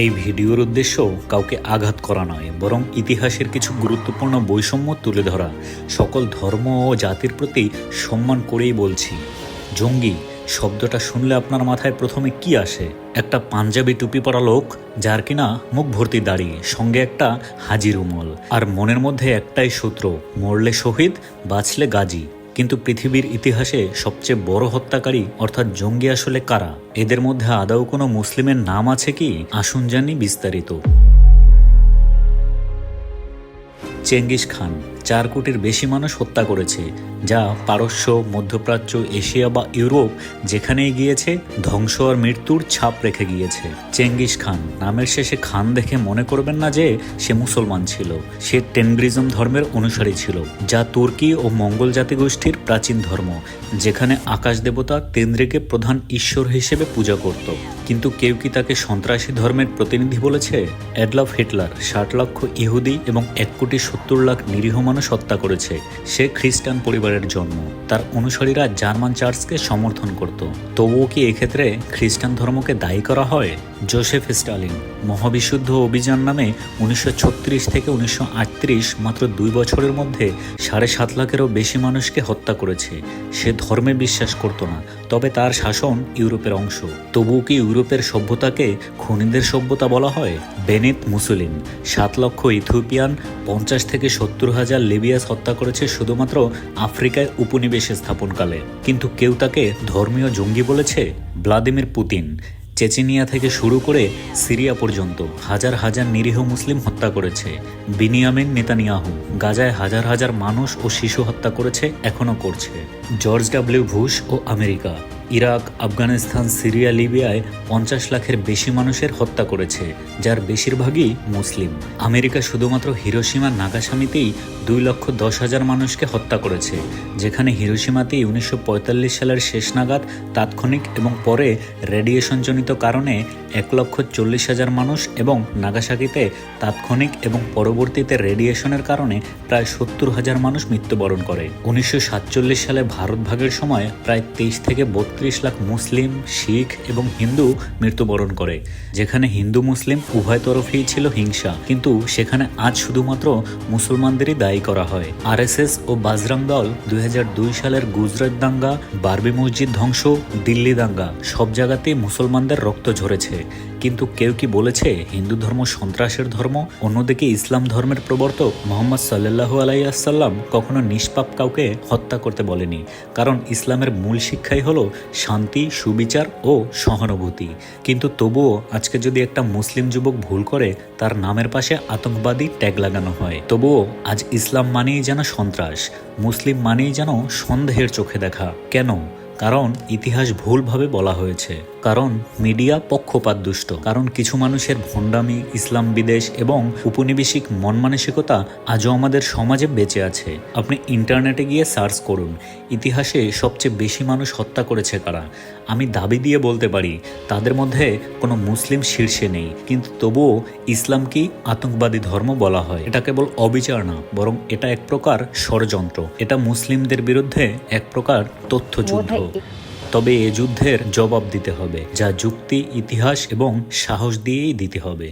এই ভিডিওর উদ্দেশ্য কাউকে আঘাত করা নয়, বরং ইতিহাসের কিছু গুরুত্বপূর্ণ বৈষম্য তুলে ধরা। সকল ধর্ম ও জাতির প্রতি সম্মান করেই বলছি, জঙ্গি, শব্দটা শুনলে আপনার মাথায় প্রথমে কি আসে? একটা পাঞ্জাবি টুপি পরা লোক, যার কিনা মুখ ভর্তি দাঁড়িয়ে সঙ্গে একটা হাজির উমল, আর মনের মধ্যে একটাই সূত্র মরলে শহীদ, বাঁচলে গাজী। কিন্তু পৃথিবীর ইতিহাসে সবচেয়ে বড় হত্যাকারী, অর্থাৎ জঙ্গি আসলে কারা? এদের মধ্যে আদৌ কোনো মুসলিমের নাম আছে কি? আসুন জানি বিস্তারিত। চেঙ্গিস খান, চার কোটির বেশি মানুষ হত্যা করেছে, যা পারস্য, মধ্যপ্রাচ্য, এশিয়া বা ইউরোপ যেখানেই গিয়েছে, ধ্বংস আর মৃত্যুর ছাপ রেখে গিয়েছে। চেঙ্গিস খান, নামের শেষে খান দেখে মনে করবেন না যে সে মুসলমান ছিল। সে টেনগ্রিজম ধর্মের অনুসারী ছিল, যা তুর্কি ও মঙ্গল জাতিগোষ্ঠীর প্রাচীন ধর্ম, যেখানে আকাশ দেবতা তেন্দ্রিকে প্রধান ঈশ্বর হিসেবে পূজা করত। কিন্তু কেউ কি তাকে সন্ত্রাসী ধর্মের প্রতিনিধি বলেছে? অ্যাডলফ হিটলার ষাট লক্ষ ইহুদি এবং এক কোটি সত্তর লাখ নিরীহ মানুষ হত্যা করেছে। সে খ্রিস্টান পরিবারের জন্ম। তার অনুসারীরা জার্মান চার্চকে সমর্থন করত। তবুও কি এক্ষেত্রে খ্রিস্টান ধর্মকে দায়ী করা হয়? জোসেফ স্টালিন, মহাবিশুদ্ধ অভিযান নামে উনিশশো ছত্রিশ থেকে উনিশশো আটত্রিশ মাত্র দুই বছরের মধ্যে সাড়ে সাত লাখেরও বেশি মানুষকে হত্যা করেছে। সে ধর্মে বিশ্বাস করত না, তবে তার শাসন ইউরোপের অংশ। তবুও কি ইউরোপের সভ্যতাকে খনিদের সভ্যতা বলা হয় বেনিত মুসলিন। সাত লক্ষ ইথিওপিয়ান, পঞ্চাশ থেকে সত্তর হাজার লিবিয়াস হত্যা করেছে শুধুমাত্র আফ্রিকায় উপনিবেশে স্থাপনকালে। কিন্তু কেউ তাকে ধর্মীয় জঙ্গি বলেছে? Vladimir Putin. চেচেনিয়া থেকে শুরু করে সিরিয়া পর্যন্ত হাজার হাজার নিরীহ মুসলিম হত্যা করেছে। বিনিয়ামিন নেতানিয়াহু গাজায় হাজার হাজার মানুষ ও শিশু হত্যা করেছে এখনও করছে। জর্জ ডাব্লিউ বুশ ও আমেরিকা। ইরাক, আফগানিস্তান, সিরিয়া, লিবিয়ায় পঞ্চাশ লাখের বেশি মানুষের হত্যা করেছে, যার বেশিরভাগই মুসলিম। আমেরিকা শুধুমাত্র হিরোসীমা নাগাসামিতেই দুই লক্ষ দশ হাজার মানুষকে হত্যা করেছে, যেখানে হিরোসীমাতেই উনিশশো পঁয়তাল্লিশ সালের শেষ নাগাদ তাৎক্ষণিক এবং পরে রেডিয়েশনজনিত কারণে এক লক্ষ চল্লিশ হাজার মানুষ এবং নাগাসাকিতে তাৎক্ষণিক এবং পরবর্তীতে রেডিয়েশনের কারণে প্রায় সত্তর হাজার মানুষ মৃত্যুবরণ করে। উনিশশো সাতচল্লিশ সালে ভারত ভাগের সময় প্রায় তেইশ থেকে বত্রিশ লাখ মুসলিম, শিখ এবং হিন্দু মৃত্যুবরণ করে, যেখানে হিন্দু মুসলিম উভয় তরফেই ছিল হিংসা। কিন্তু সেখানে আজ শুধুমাত্র মুসলমানদেরই দায়ী করা হয়। আরএসএস ও বাজরাং দল দুই হাজার দুই সালের গুজরাট দাঙ্গা, বারবি মসজিদ ধ্বংস, দিল্লি দাঙ্গা, সব জায়গাতেই মুসলমানদের রক্ত ঝরেছে। কিন্তু কেউ কি বলেছে হিন্দু ধর্ম সন্ত্রাসের ধর্ম? অন্যদিকে ইসলাম ধর্মের প্রবর্তক মোহাম্মদ সাল্লাহু আলাইসাল্লাম কখনো নিষ্পাপ কাউকে হত্যা করতে বলেনি। কারণ ইসলামের মূল শিক্ষাই হলো শান্তি, সুবিচার ও সহানুভূতি। কিন্তু তবুও আজকে যদি একটা মুসলিম যুবক ভুল করে, তার নামের পাশে আতঙ্কবাদী ট্যাগ লাগানো হয়। তবুও আজ ইসলাম মানেই যেন সন্ত্রাস, মুসলিম মানেই যেন সন্দেহের চোখে দেখা। কেন? কারণ ইতিহাস ভুলভাবে বলা হয়েছে। কারণ মিডিয়া পক্ষপাত দুষ্ট কারণ কিছু মানুষের ভণ্ডামি, ইসলাম বিদেশ এবং উপনিবেশিক মন মানসিকতা আজও আমাদের সমাজে বেঁচে আছে। আপনি ইন্টারনেটে গিয়ে সার্চ করুন, ইতিহাসে সবচেয়ে বেশি মানুষ হত্যা করেছে কারা? আমি দাবি দিয়ে বলতে পারি, তাদের মধ্যে কোনো মুসলিম শীর্ষে নেই, কিন্তু তবুও ইসলামকেই আতঙ্কবাদী ধর্ম বলা হয়। এটা কেবল অবিচার না, বরং এটা এক প্রকার ষড়যন্ত্র। এটা মুসলিমদের বিরুদ্ধে এক প্রকার তথ্যযুদ্ধ। তবে এ যুদ্ধের জবাব দিতে হবে যা যুক্তি ইতিহাস এবং সাহস দিয়েই দিতে হবে।